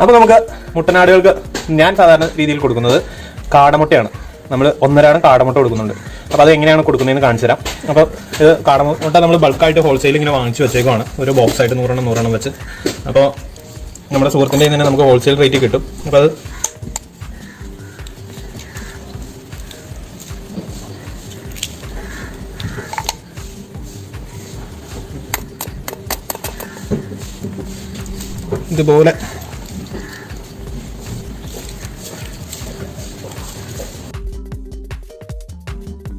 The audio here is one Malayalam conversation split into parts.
അപ്പോൾ നമുക്ക് മുട്ടനാടുകൾക്ക് ഞാൻ സാധാരണ രീതിയിൽ കൊടുക്കുന്നത് കാടമുട്ടയാണ്. നമ്മൾ ഒന്നരാടം കാടമുട്ട കൊടുക്കുന്നുണ്ട്. അപ്പോൾ അത് എങ്ങനെയാണ് കൊടുക്കുന്നതെന്ന് കാണിച്ചു തരാം. അപ്പോൾ ഇത് കാടമുട്ട നമ്മൾ ബൾക്കായിട്ട് ഹോൾസെയിൽ ഇങ്ങനെ വാങ്ങിച്ചു വെച്ചേക്കുവാണ്. ഒരു ബോക്സ് ആയിട്ട് നൂറെണ്ണം നൂറെണ്ണം വെച്ച്. അപ്പോൾ നമ്മുടെ സുഹൃത്തിന്റെ തന്നെ നമുക്ക് ഹോൾസെയിൽ റേറ്റ് കിട്ടും. അപ്പോൾ അത് ഇതുപോലെ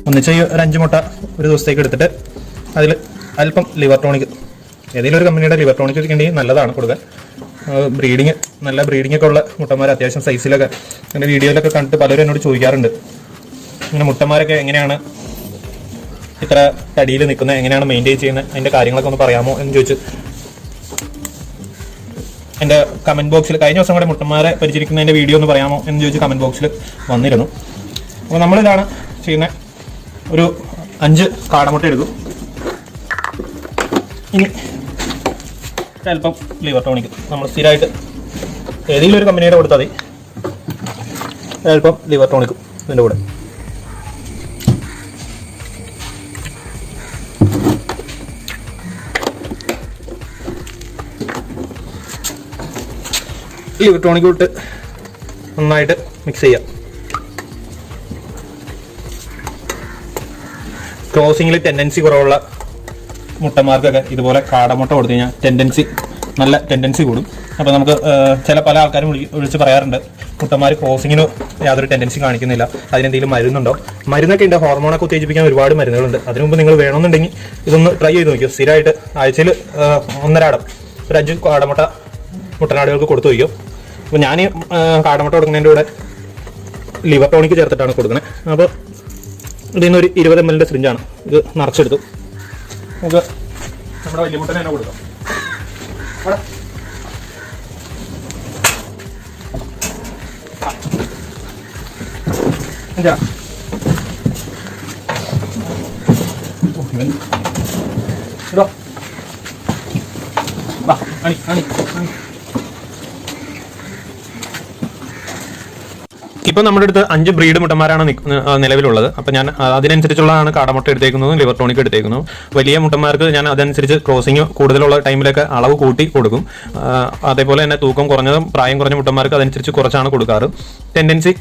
ഒന്നിച്ച് ഈ ഒരു അഞ്ച് മുട്ട ഒരു ദിവസത്തേക്ക് എടുത്തിട്ട് അതിൽ അല്പം ലിവർ ടോണിക് ഏതെങ്കിലും ഒരു കമ്പനിയുടെ ലിവർ ടോണിക് ഉണ്ടെങ്കിൽ നല്ലതാണ് കൊടുക്കാൻ. ബ്രീഡിങ് നല്ല ബ്രീഡിംഗ് ഒക്കെ ഉള്ള മുട്ടന്മാർ അത്യാവശ്യം സൈസിലൊക്കെ എന്റെ വീഡിയോയിലൊക്കെ കണ്ടിട്ട് പലരും എന്നോട് ചോദിക്കാറുണ്ട്. ഇങ്ങനെ മുട്ടന്മാരൊക്കെ എങ്ങനെയാണ് ഇത്ര തടിയിൽ നിൽക്കുന്നത് എങ്ങനെയാണ് മെയിന്റെയിൻ ചെയ്യുന്നത് അതിന്റെ കാര്യങ്ങളൊക്കെ ഒന്ന് പറയാമോ എന്ന് ചോദിച്ച് എന്റെ കമന്റ് ബോക്സിൽ കഴിഞ്ഞ ദിവസം കൂടെ മുട്ടന്മാരെ പരിചരിക്കുന്നതിന്റെ വീഡിയോ ഒന്ന് പറയാമോ എന്ന് ചോദിച്ച് കമന്റ് ബോക്സിൽ വന്നിരുന്നു. അപ്പോൾ നമ്മളിതാണ് ചെയ്യുന്നത് ഒരു അഞ്ച് കാടമുട്ട എടുക്കും. ഇനി അല്പം ലിവർ ടോണിക് നമ്മൾ സ്ഥിരമായിട്ട് ഏതെങ്കിലും ഒരു കമ്പനിയുടെ കൊടുത്താൽ മതി. അല്പം ലിവർ ടോണിക്കും ഇതിന്റെ കൂടെ. ലിവർ ടോണിക് ഇട്ട് നന്നായിട്ട് മിക്സ് ചെയ്യാം. ക്രോസിങ്ങിൽ ടെൻഡൻസി കുറവുള്ള മുട്ടന്മാർക്കൊക്കെ ഇതുപോലെ കാടമുട്ട കൊടുത്തു കഴിഞ്ഞാൽ ടെൻഡൻസി നല്ല ടെൻഡൻസി കൂടും. അപ്പോൾ നമുക്ക് ചില പല ആൾക്കാരും വിളി വിളിച്ച് പറയാറുണ്ട് മുട്ടന്മാർ ക്രോസിങ്ങിന് യാതൊരു ടെൻഡൻസി കാണിക്കുന്നില്ല. അതിനെന്തെങ്കിലും മരുന്നുണ്ടോ? മരുന്നൊക്കെ ഉണ്ട്. ഹോർമോണൊക്കെ ഉത്തേജിപ്പിക്കാൻ ഒരുപാട് മരുന്നുകളുണ്ട്. അതിനു മുമ്പ് നിങ്ങൾ വേണമെന്നുണ്ടെങ്കിൽ ഇതൊന്ന് ട്രൈ ചെയ്ത് നോക്കിയോ? സ്ഥിരമായിട്ട് ആഴ്ചയിൽ ഒന്നരാടം ഒരു അഞ്ച് കാടമുട്ട മുട്ടനാടുകൾക്ക് കൊടുത്തു വയ്ക്കും? അപ്പോൾ ഞാൻ കാടമുട്ട കൊടുക്കുന്നതിന്റെ കൂടെ ലിവർ ടോണിക്ക് ചേർത്തിട്ടാണ് കൊടുക്കുന്നത്. അപ്പോൾ ഇതിൽ നിന്ന് ഒരു ഇരുപത് എം എല്ലിന്റെ സിറിഞ്ചാണ് ഇത് നിറച്ചെടുത്തു നമുക്ക് നമ്മുടെ വലിയ മുട്ടനെ തന്നെ കൊടുക്കാം എന്താ. ഇതോ. വാ, അണി, അണി, അണി. ഇപ്പൊ നമ്മുടെ അടുത്ത് അഞ്ച് ബ്രീഡ് മുട്ടന്മാരാണ് നിലവിലുള്ളത്. അപ്പൊ ഞാൻ അതിനനുസരിച്ചുള്ളതാണ് കാടമുട്ട എടുത്തേക്കുന്നത് ലിവർ ടോണിക് എടുത്തേക്കുന്നതും. വലിയ മുട്ടന്മാർക്ക് ഞാൻ അതനുസരിച്ച് ക്രോസിങ് കൂടുതലുള്ള ടൈമിലൊക്കെ അളവ് കൂട്ടി കൊടുക്കും. അതേപോലെ തന്നെ തൂക്കം കുറഞ്ഞതും പ്രായം കുറഞ്ഞ മുട്ടന്മാർക്ക് അതനുസരിച്ച് കുറച്ചാണ് കൊടുക്കാറ്. ടെൻഡൻസി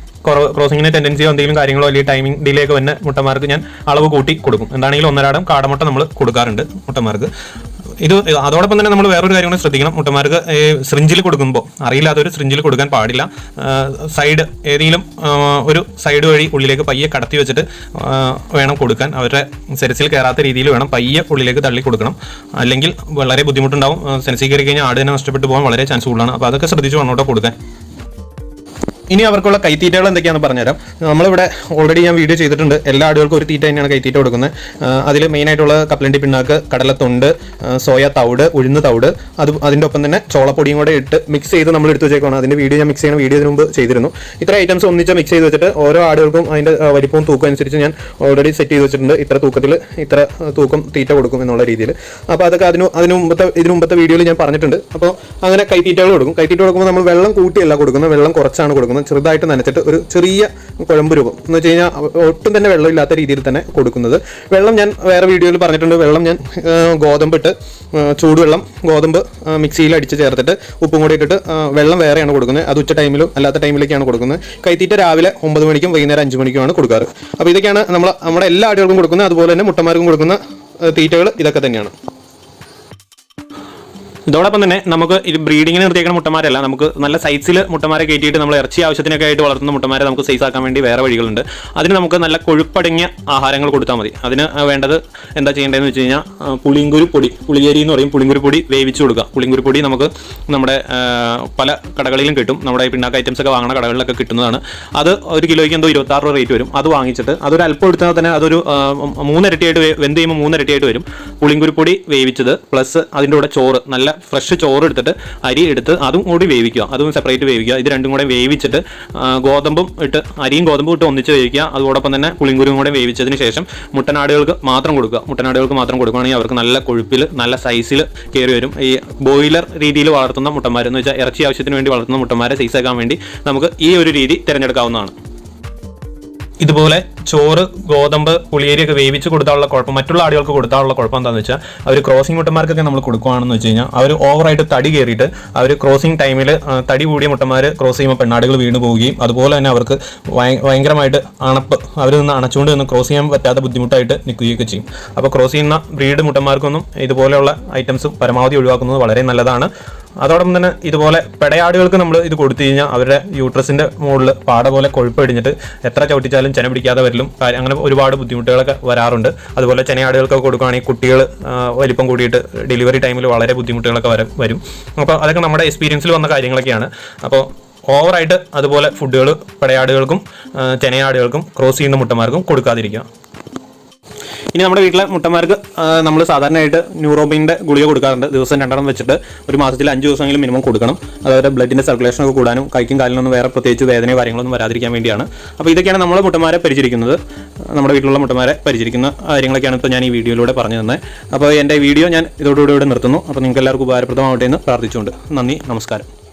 ക്രോസിങ്ങിന് ടെൻഡൻസിയോ എന്തെങ്കിലും കാര്യങ്ങളോ അല്ലെങ്കിൽ ടൈമിംഗ് ഡിലേ ഒക്കെ വന്ന മുട്ടന്മാർക്ക് ഞാൻ അളവ് കൂട്ടി കൊടുക്കും. എന്താണെങ്കിലും ഒന്നരാടം കാടമുട്ട നമ്മൾ കൊടുക്കാറുണ്ട് മുട്ടന്മാർക്ക്. ഇത് അതോടൊപ്പം തന്നെ നമ്മൾ വേറൊരു കാര്യം കൂടി ശ്രദ്ധിക്കണം. മുട്ടന്മാർക്ക് സ്രിഞ്ചിൽ കൊടുക്കുമ്പോൾ അറിയില്ലാത്തൊരു സ്രിഞ്ചിൽ കൊടുക്കാൻ പാടില്ല. സൈഡ് ഏതെങ്കിലും ഒരു സൈഡ് വഴി ഉള്ളിലേക്ക് പയ്യെ കടത്തി വെച്ചിട്ട് വേണം കൊടുക്കാൻ. അവരുടെ സെരസിൽ കയറാത്ത രീതിയിൽ വേണം പയ്യെ ഉള്ളിലേക്ക് തള്ളി കൊടുക്കണം. അല്ലെങ്കിൽ വളരെ ബുദ്ധിമുട്ടുണ്ടാവും. സെൻസിൽ കയറി കഴിഞ്ഞാൽ ആട് തന്നെ നഷ്ടപ്പെട്ടു പോകാൻ വളരെ ചാൻസ് കൂടുതലാണ്. അപ്പോൾ അതൊക്കെ ശ്രദ്ധിച്ച് വേണം കൊടുക്കാൻ. ഇനി അവർക്കുള്ള കൈത്തീറ്റകൾ എന്തൊക്കെയാണെന്ന് പറഞ്ഞുതരാം. നമ്മളിവിടെ ഓൾറെഡി ഞാൻ വീഡിയോ ചെയ്തിട്ടുണ്ട്. എല്ലാ ആടുകൾക്കും ഒരു തീറ്റ തന്നെയാണ് കൈത്തീറ്റ കൊടുക്കുന്നത്. അതിൽ മെയിനായിട്ടുള്ള കപ്പലണ്ടി പിണ്ണാക്ക് കടലത്തൊണ്ട് സോയ തവിട് ഉഴുന്ന് തവിട് അത് അതിന്റെ ഒപ്പം തന്നെ ചോളപ്പൊടിയും കൂടെ ഇട്ട് മിക്സ് ചെയ്ത് നമ്മൾ എടുത്ത് വെച്ചേക്കാണ് അതിന്റെ വീഡിയോ ഞാൻ മിക്സ് ചെയ്യുന്ന വീഡിയോ മുമ്പ് ചെയ്തിരുന്നു. ഇത്ര ഐറ്റംസ് ഒന്നിച്ച് മിക്സ് ചെയ്ത് വെച്ചിട്ട് ഓരോ ആടുകൾക്കും അതിന്റെ വലിപ്പവും തൂക്കം അനുസരിച്ച് ഞാൻ ഓൾറെഡി സെറ്റ് ചെയ്ത് വെച്ചിട്ടുണ്ട്. ഇത്ര തൂക്കത്തിൽ ഇത്ര തൂക്കം തീറ്റ കൊടുക്കും എന്നുള്ള രീതിയിൽ. അപ്പോൾ അതൊക്കെ അതിന് അതിന് മുമ്പത്തെ ഇതിന് മുമ്പത്തെ വീഡിയോയിൽ ഞാൻ പറഞ്ഞിട്ടുണ്ട്. അപ്പോൾ അങ്ങനെ കൈത്തീറ്റകൾ കൊടുക്കും. കൈത്തീറ്റ കൊടുക്കുമ്പോൾ നമ്മൾ വെള്ളം കൂട്ടിയല്ല കൊടുക്കുന്നത്. വെള്ളം കുറച്ചാണ് കൊടുക്കുന്നത്. ചെറുതായിട്ട് നനച്ചിട്ട് ഒരു ചെറിയ കുഴമ്പ് രൂപം. എന്ന് വെച്ച് കഴിഞ്ഞാൽ ഒട്ടും തന്നെ വെള്ളമില്ലാത്ത രീതിയിൽ തന്നെ കൊടുക്കുന്നത്. വെള്ളം ഞാൻ വേറെ വീഡിയോയിൽ പറഞ്ഞിട്ടുണ്ട്. വെള്ളം ഞാൻ ഗോതമ്പ് ഗോതമ്പിട്ട് ചൂടുവെള്ളം ഗോതമ്പ് മിക്സിയിൽ അടിച്ച് ചേർത്തിട്ട് ഉപ്പും കൂടി ഇട്ടിട്ട് വെള്ളം വേറെയാണ് കൊടുക്കുന്നത്. അത് ഉച്ച ടൈമിലും അല്ലാത്ത ടൈമിലേക്കാണ് കൊടുക്കുന്നത്. കൈത്തീറ്റ രാവിലെ ഒമ്പത് മണിക്കും വൈകുന്നേരം അഞ്ച് മണിക്കുമാണ് കൊടുക്കാറ്. അപ്പോൾ ഇതൊക്കെയാണ് നമ്മൾ നമ്മുടെ എല്ലാ ആടുകൾക്കും കൊടുക്കുന്നത്. അതുപോലെ തന്നെ മുട്ടമാർക്കും കൊടുക്കുന്ന തീറ്റകൾ ഇതൊക്കെ തന്നെയാണ്. ഇതോടൊപ്പം തന്നെ നമുക്ക് ഇത് ബ്രീഡിങ്ങിന് നിർത്തിയേക്കുന്ന മുട്ടമാരല്ല നമുക്ക് നല്ല സൈസിൽ മുട്ടമാരെ കയറ്റിയിട്ട് നമ്മൾ ഇറച്ചി ആവശ്യത്തിനൊക്കെ ആയിട്ട് വളർത്തുന്ന മുട്ടമാരെ നമുക്ക് സൈസ് ആക്കാൻ വേണ്ടി വേറെ വഴികളുണ്ട്. അതിന് നമുക്ക് നല്ല കൊഴുപ്പടങ്ങിയ ആഹാരങ്ങൾ കൊടുത്താൽ മതി. അതിന് വേണ്ടത് എന്താ ചെയ്യേണ്ടതെന്ന് വെച്ച് കഴിഞ്ഞാൽ പുളിങ്കുരു പൊടി പുളിയേരി എന്ന് പറയും പുളിങ്കുരു പൊടി വേവിച്ച് കൊടുക്കുക. പുളിങ്കുരു പൊടി നമുക്ക് നമ്മുടെ പല കടകളിലും കിട്ടും. നമ്മുടെ പിണ്ണാക്ക ഐറ്റംസ് ഒക്കെ വാങ്ങുന്ന കടകളിലൊക്കെ കിട്ടുന്നതാണ്. അത് ഒരു കിലോയ്ക്ക് എന്തോ ഇരുപത്താറ് രൂപ റേറ്റ് വരും. അത് വാങ്ങിച്ചിട്ട് അതൊരു അല്പം എടുത്താൽ തന്നെ അതൊരു മൂന്നരട്ടിയായിട്ട് വെന്ത് ചെയ്യുമ്പോൾ മൂന്നിരട്ടിയായിട്ട് വരും. പുളിങ്കുരുപ്പൊടി വേവിച്ചത് പ്ലസ് അതിന്റെ കൂടെ ചോറ് നല്ല ഫ്രഷ് ചോറ് എടുത്തിട്ട് അരി എടുത്ത് അതും കൂടി വേവിക്കുക. അതും സെപ്പറേറ്റ് വേവിക്കുക. ഇത് രണ്ടും കൂടെ വേവിച്ചിട്ട് ഗോതമ്പും ഇട്ട് അരിയും ഗോതമ്പും ഇട്ട് ഒന്നിച്ച് വേവിക്കുക. അതോടൊപ്പം തന്നെ പുളിങ്കുരും കൂടെ വേവിച്ചതിന് ശേഷം മുട്ടനാടുകൾക്ക് മാത്രം കൊടുക്കുക. മുട്ടനാടുകൾക്ക് മാത്രം കൊടുക്കുകയാണെങ്കിൽ അവർക്ക് നല്ല കൊഴുപ്പിൽ നല്ല സൈസിൽ കയറി വരും. ഈ ബോയിലർ രീതിയിൽ വളർത്തുന്ന മുട്ടന്മാരെന്ന് വെച്ചാൽ ഇറച്ചി ആവശ്യത്തിന് വേണ്ടി വളർത്തുന്ന മുട്ടന്മാരെ സൈസാക്കാൻ വേണ്ടി നമുക്ക് ഈ ഒരു രീതി തിരഞ്ഞെടുക്കാവുന്നതാണ്. ഇതുപോലെ ചോറ് ഗോതമ്പ് പുളിയേരിയൊക്കെ വേവിച്ച് കൊടുത്താലുള്ള കുഴപ്പം മറ്റുള്ള ആടുകൾക്ക് കൊടുത്താലുള്ള കുഴപ്പം എന്താണെന്ന് വെച്ചാൽ അവർ ക്രോസിംഗ് മുട്ടന്മാർക്കൊക്കെ നമ്മൾ കൊടുക്കുകയാണെന്ന് വെച്ച് കഴിഞ്ഞാൽ അവർ ഓവറായിട്ട് തടി കയറിയിട്ട് അവർ ക്രോസിംഗ് ടൈമിൽ തടി കൂടിയ മുട്ടന്മാർ ക്രോസ് ചെയ്യുമ്പോൾ പെണ്ണാടുകൾ വീണ് പോവുകയും അതുപോലെ തന്നെ അവർക്ക് ഭയങ്കരമായിട്ട് അണപ്പ് അവർ നിന്ന് അണച്ചുകൊണ്ട് നിന്ന് ക്രോസ് ചെയ്യാൻ പറ്റാത്ത ബുദ്ധിമുട്ടായിട്ട് നിൽക്കുകയൊക്കെ ചെയ്യും. അപ്പോൾ ക്രോസ് ചെയ്യുന്ന ബ്രീഡ് മുട്ടന്മാർക്കൊന്നും ഇതുപോലെയുള്ള ഐറ്റംസ് പരമാവധി ഒഴിവാക്കുന്നത് വളരെ നല്ലതാണ്. അതോടൊപ്പം തന്നെ ഇതുപോലെ പെടയാടുകൾക്ക് നമ്മൾ ഇത് കൊടുത്തു കഴിഞ്ഞാൽ അവരുടെ യൂട്രസിന്റെ മുകളിൽ പാട പോലെ കൊഴുപ്പടിഞ്ഞിട്ട് എത്ര ചവിട്ടിച്ചാലും ചെന പിടിക്കാതെ വരലും അങ്ങനെ ഒരുപാട് ബുദ്ധിമുട്ടുകളൊക്കെ വരാറുണ്ട്. അതുപോലെ ചെനയാടുകൾക്കൊക്കെ കൊടുക്കുകയാണെങ്കിൽ കുട്ടികൾ വലിപ്പം കൂടിയിട്ട് ഡെലിവറി ടൈമിൽ വളരെ ബുദ്ധിമുട്ടുകളൊക്കെ വര വരും. അപ്പോൾ അതൊക്കെ നമ്മുടെ എക്സ്പീരിയൻസിൽ വന്ന കാര്യങ്ങളൊക്കെയാണ്. അപ്പോൾ ഓവറായിട്ട് അതുപോലെ ഫുഡുകൾ പെടയാടുകൾക്കും ചെനയാടുകൾക്കും ക്രോസ് ചെയ്യുന്ന മുട്ടന്മാർക്കും കൊടുക്കാതിരിക്കുക. ഇനി നമ്മുടെ വീട്ടിലെ മുട്ടന്മാർക്ക് നമ്മൾ സാധാരണയായിട്ട് ന്യൂറോബിന്റെ ഗുളിക കൊടുക്കാറുണ്ട്. ദിവസം രണ്ടെണ്ണം വെച്ചിട്ട് ഒരു മാസത്തിൽ അഞ്ച് ദിവസമെങ്കിലും മിനിമം കൊടുക്കണം. അതായത് ബ്ലഡിന്റെ സർക്കുലേഷൻ ഒക്കെ കൂടാനും കൈക്കും കാലിനൊന്നും വേറെ പ്രത്യേകിച്ച് വേദനയോ കാര്യങ്ങളൊന്നും വരാതിരിക്കാൻ വേണ്ടിയാണ്. അപ്പോൾ ഇതൊക്കെയാണ് നമ്മൾ മുട്ടന്മാരെ പരിചരിക്കുന്നത്. നമ്മുടെ വീട്ടിലുള്ള മുട്ടന്മാരെ പരിചരിക്കുന്ന കാര്യങ്ങളൊക്കെയാണ് ഇപ്പോൾ ഞാൻ ഈ വീഡിയോയിലൂടെ പറഞ്ഞു തന്നെ. അപ്പോൾ എന്റെ വീഡിയോ ഞാൻ ഇതോടുകൂടി ഇവിടെ നിർത്തുന്നു. അപ്പോൾ നിങ്ങൾക്ക് എല്ലാവർക്കും ഉപകാരപ്രദമാവട്ടെ എന്ന് പ്രാർത്ഥിച്ചുകൊണ്ട് നന്ദി നമസ്കാരം.